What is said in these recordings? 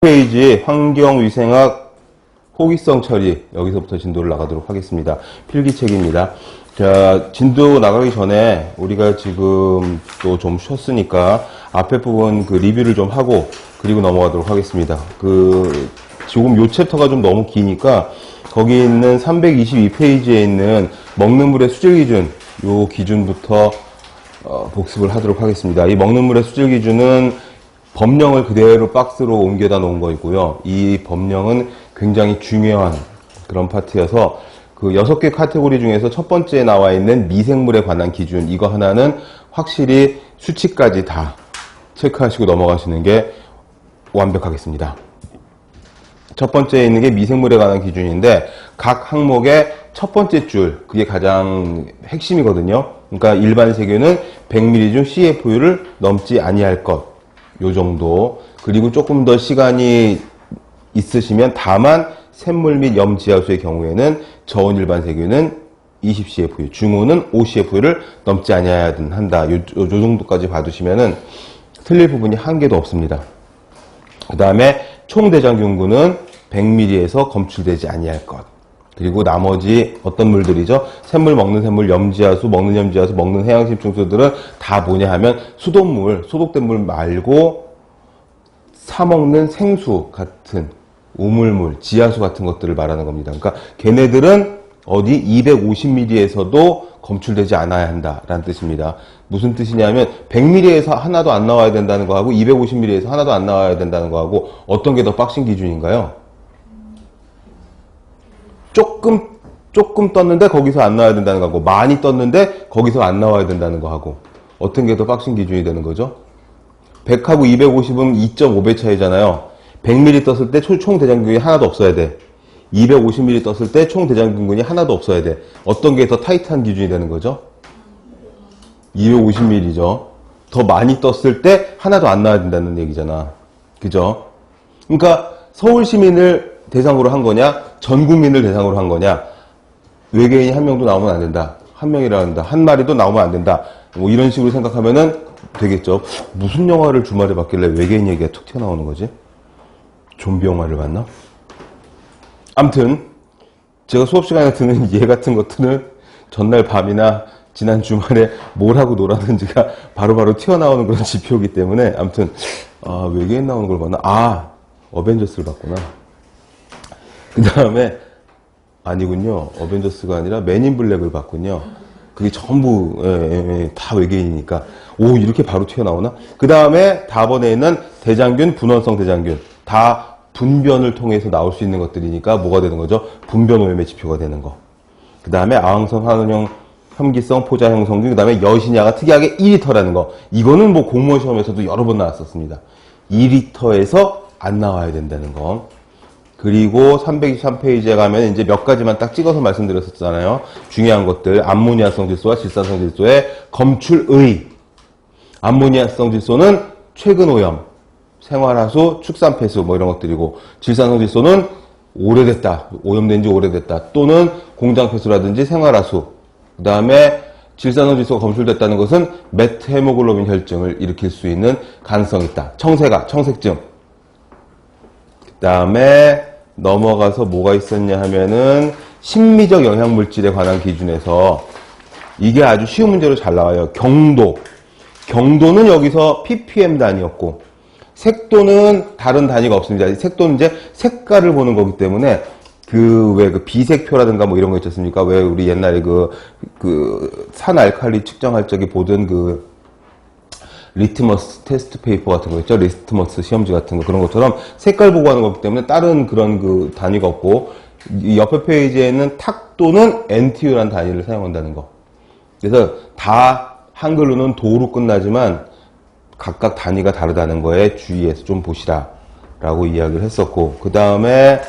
페이지 환경위생학 호기성 처리 여기서부터 진도를 나가도록 하겠습니다. 필기책입니다. 자 진도 나가기 전에 우리가 지금 또 좀 쉬었으니까 앞에 부분 그 리뷰를 좀 하고 그리고 넘어가도록 하겠습니다. 그 지금 요 챕터가 좀 너무 기니까 거기 있는 322페이지에 있는 먹는 물의 수질 기준 요 기준부터 어, 복습을 하도록 하겠습니다. 이 먹는 물의 수질 기준은 법령을 그대로 박스로 옮겨다 놓은 거이고요. 이 법령은 굉장히 중요한 그런 파트여서 그 여섯 개 카테고리 중에서 첫 번째에 나와 있는 미생물에 관한 기준 이거 하나는 확실히 수치까지 다 체크하시고 넘어가시는 게 완벽하겠습니다. 첫 번째에 있는 게 미생물에 관한 기준인데 각 항목의 첫 번째 줄 그게 가장 핵심이거든요. 그러니까 일반 세균은 100ml 중 CFU를 넘지 아니할 것. 요 정도. 그리고 조금 더 시간이 있으시면 다만 샘물 및 염지하수의 경우에는 저온 일반 세균은 20CFU, 중후는 5CFU를 넘지 아니해야 한다. 요, 요, 요 정도까지 봐두시면은 틀릴 부분이 한 개도 없습니다. 그 다음에 총대장균군은 100ml에서 검출되지 아니할 것. 그리고 나머지 어떤 물들이죠? 샘물 먹는 샘물, 염지하수, 먹는 염지하수, 먹는 해양심충수들은 다 뭐냐 하면 수돗물, 소독된 물 말고 사먹는 생수 같은 우물물, 지하수 같은 것들을 말하는 겁니다. 그러니까 걔네들은 어디 250ml에서도 검출되지 않아야 한다라는 뜻입니다. 무슨 뜻이냐면 100ml에서 하나도 안 나와야 된다는 거하고 250ml에서 하나도 안 나와야 된다는 거하고 어떤 게 더 빡신 기준인가요? 조금 조금 떴는데 거기서 안 나와야 된다는 거하고 많이 떴는데 거기서 안 나와야 된다는 거하고 어떤 게 더 빡신 기준이 되는 거죠? 100하고 250은 2.5배 차이잖아요. 100ml 떴을 때 총 대장균이 하나도 없어야 돼. 250ml 떴을 때 총 대장균군이 하나도 없어야 돼. 어떤 게 더 타이트한 기준이 되는 거죠? 250ml죠. 더 많이 떴을 때 하나도 안 나와야 된다는 얘기잖아. 그죠? 그러니까 서울 시민을 대상으로 한 거냐, 전 국민을 대상으로 한 거냐, 외계인이 한 명도 나오면 안 된다. 한 명이라 한다. 한 마리도 나오면 안 된다. 뭐 이런 식으로 생각하면은 되겠죠. 무슨 영화를 주말에 봤길래 외계인 얘기가 툭 튀어나오는 거지? 좀비 영화를 봤나? 암튼 제가 수업 시간에 듣는 얘 같은 것들은 전날 밤이나 지난 주말에 뭘 하고 놀았는지가 바로 바로 튀어나오는 그런 지표이기 때문에 암튼 아, 외계인 나오는 걸 봤나? 아 어벤져스를 봤구나. 그 다음에 아니군요. 어벤져스가 아니라 맨인 블랙을 봤군요. 그게 전부 예, 예, 예, 다 외계인이니까 오 이렇게 바로 튀어나오나? 그 다음에 다번에 있는 대장균, 분원성 대장균 다 분변을 통해서 나올 수 있는 것들이니까 뭐가 되는 거죠? 분변 오염의 지표가 되는 거. 그 다음에 아항성 환원형 혐기성 포자 형성균 그 다음에 여신야가 특이하게 2리터라는 거 이거는 뭐 공무원 시험에서도 여러 번 나왔었습니다. 2리터에서 안 나와야 된다는 거. 그리고 323페이지에 가면 이제 몇 가지만 딱 찍어서 말씀드렸었잖아요. 중요한 것들. 암모니아성 질소와 질산성 질소의 검출의. 암모니아성 질소는 최근 오염, 생활하수, 축산폐수 뭐 이런 것들이고 질산성 질소는 오래됐다. 오염된 지 오래됐다. 또는 공장폐수라든지 생활하수. 그 다음에 질산성 질소가 검출됐다는 것은 메테모글로빈 혈증을 일으킬 수 있는 가능성이 있다. 청색아, 청색증. 그 다음에 넘어가서 뭐가 있었냐 하면은 심미적 영향물질에 관한 기준에서 이게 아주 쉬운 문제로 잘 나와요. 경도. 경도는 여기서 ppm 단위였고 색도는 다른 단위가 없습니다. 색도는 이제 색깔을 보는 거기 때문에 그왜그 비색표라든가 뭐 이런 거 있지 않습니까? 왜 우리 옛날에 그 그 산 알칼리 측정할 적에 보던 그 리트머스 테스트 페이퍼 같은 거 있죠? 리트머스 시험지 같은 거 그런 것처럼 색깔 보고 하는 거기 때문에 다른 그런 그 단위가 없고 이 옆에 페이지에는 탁도는 NTU라는 단위를 사용한다는 거. 그래서 다 한글로는 도로 끝나지만 각각 단위가 다르다는 거에 주의해서 좀 보시라 라고 이야기를 했었고 그 다음에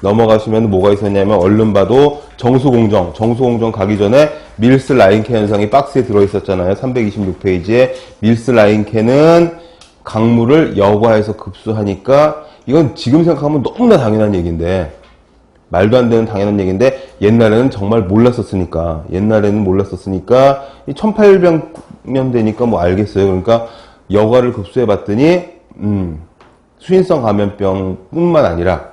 넘어가시면 뭐가 있었냐면 얼른 봐도 정수공정 정수공정 가기 전에 밀스 라인캔 현상이 박스에 들어있었잖아요 326페이지에 밀스 라인캔은 강물을 여과해서 급수하니까 이건 지금 생각하면 너무나 당연한 얘기인데 말도 안 되는 당연한 얘기인데 옛날에는 정말 몰랐었으니까 옛날에는 몰랐었으니까 이 1800년대니까 뭐 알겠어요. 그러니까 여과를 급수해 봤더니 음, 수인성 감염병뿐만 아니라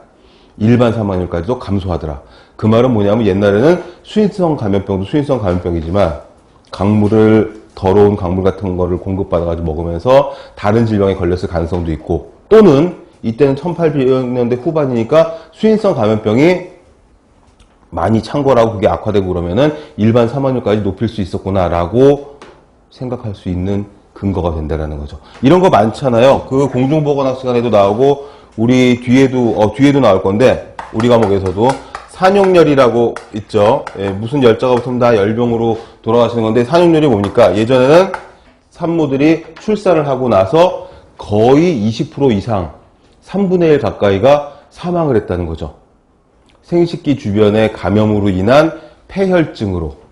일반 사망률까지도 감소하더라. 그 말은 뭐냐면 옛날에는 수인성 감염병도 수인성 감염병이지만 강물을 더러운 강물 같은 거를 공급받아가지고 먹으면서 다른 질병에 걸렸을 가능성도 있고 또는 이때는 1800년대 후반이니까 수인성 감염병이 많이 창궐하고 그게 악화되고 그러면은 일반 사망률까지 높일 수 있었구나라고 생각할 수 있는 근거가 된다라는 거죠. 이런 거 많잖아요. 그 공중보건학 시간에도 나오고 우리 뒤에도 어, 뒤에도 나올 건데 우리 과목에서도 산용열이라고 있죠. 예, 무슨 열자가 붙으면 다 열병으로 돌아가시는 건데 산용열이 뭡니까? 예전에는 산모들이 출산을 하고 나서 거의 20% 이상 3분의 1 가까이가 사망을 했다는 거죠. 생식기 주변의 감염으로 인한 폐혈증으로.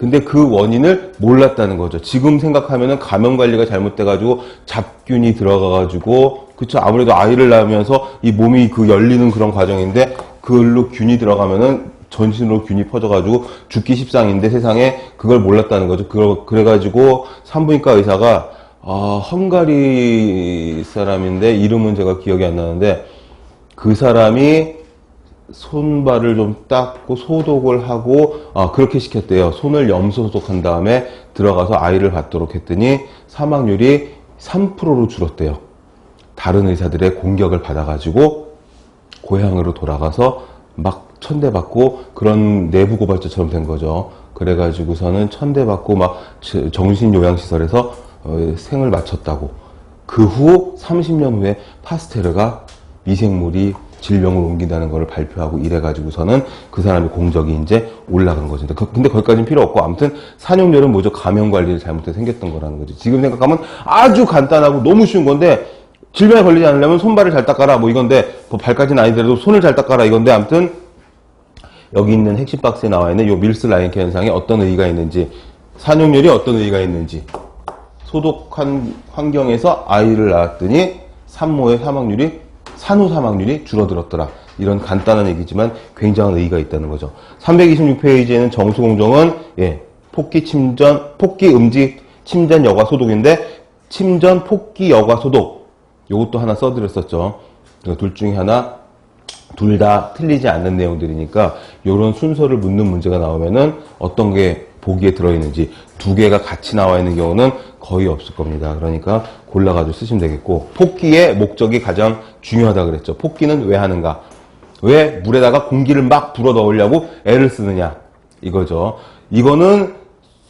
근데 그 원인을 몰랐다는 거죠. 지금 생각하면은 감염 관리가 잘못돼가지고 잡균이 들어가가지고, 그쵸. 아무래도 아이를 낳으면서 이 몸이 그 열리는 그런 과정인데, 그걸로 균이 들어가면은 전신으로 균이 퍼져가지고 죽기 십상인데 세상에 그걸 몰랐다는 거죠. 그걸, 그래가지고 산부인과 의사가, 아, 헝가리 사람인데, 이름은 제가 기억이 안 나는데, 그 사람이 손발을 좀 닦고 소독을 하고 아, 그렇게 시켰대요. 손을 염소 소독한 다음에 들어가서 아이를 받도록 했더니 사망률이 3%로 줄었대요. 다른 의사들의 공격을 받아가지고 고향으로 돌아가서 막 천대받고 그런 내부 고발자처럼 된 거죠. 그래가지고서는 천대받고 막 정신요양시설에서 어, 생을 마쳤다고. 그 후 30년 후에 파스테르가 미생물이 질병을 옮긴다는 것을 발표하고 이래가지고서는 그 사람의 공적이 이제 올라간 거죠. 근데, 그- 근데 거기까지는 필요 없고 아무튼 산용열은 뭐죠? 감염 관리를 잘못해서 생겼던 거라는 거지. 지금 생각하면 아주 간단하고 너무 쉬운 건데 질병에 걸리지 않으려면 손발을 잘 닦아라 뭐 이건데 뭐 발까지는 아니더라도 손을 잘 닦아라 이건데 아무튼 여기 있는 핵심 박스에 나와 있는 요 밀스 라인케 현상에 어떤 의의가 있는지 산용열이 어떤 의의가 있는지 소독한 환경에서 아이를 낳았더니 산모의 사망률이 산후 사망률이 줄어들었더라. 이런 간단한 얘기지만 굉장한 의의가 있다는 거죠. 326페이지에는 정수공정은 예, 폭기 침전, 폭기 음직 침전 여과 소독인데 침전 폭기 여과 소독 요것도 하나 써드렸었죠. 둘 중에 하나 둘 다 틀리지 않는 내용들이니까 이런 순서를 묻는 문제가 나오면은 어떤 게 보기에 들어있는지 두 개가 같이 나와 있는 경우는 거의 없을 겁니다. 그러니까 골라가지고 쓰시면 되겠고 폭기의 목적이 가장 중요하다 그랬죠. 폭기는 왜 하는가? 왜 물에다가 공기를 막 불어 넣으려고 애를 쓰느냐? 이거죠. 이거는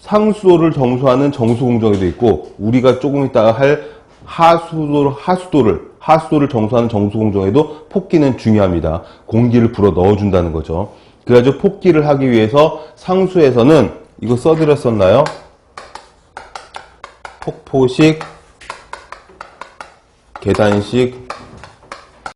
상수도를 정수하는 정수공정에도 있고 우리가 조금 이따가 할 하수도 하수도를 하수도를 정수하는 정수공정에도 폭기는 중요합니다. 공기를 불어 넣어준다는 거죠. 그래가지고 폭기를 하기 위해서 상수에서는 이거 써드렸었나요? 폭포식, 계단식,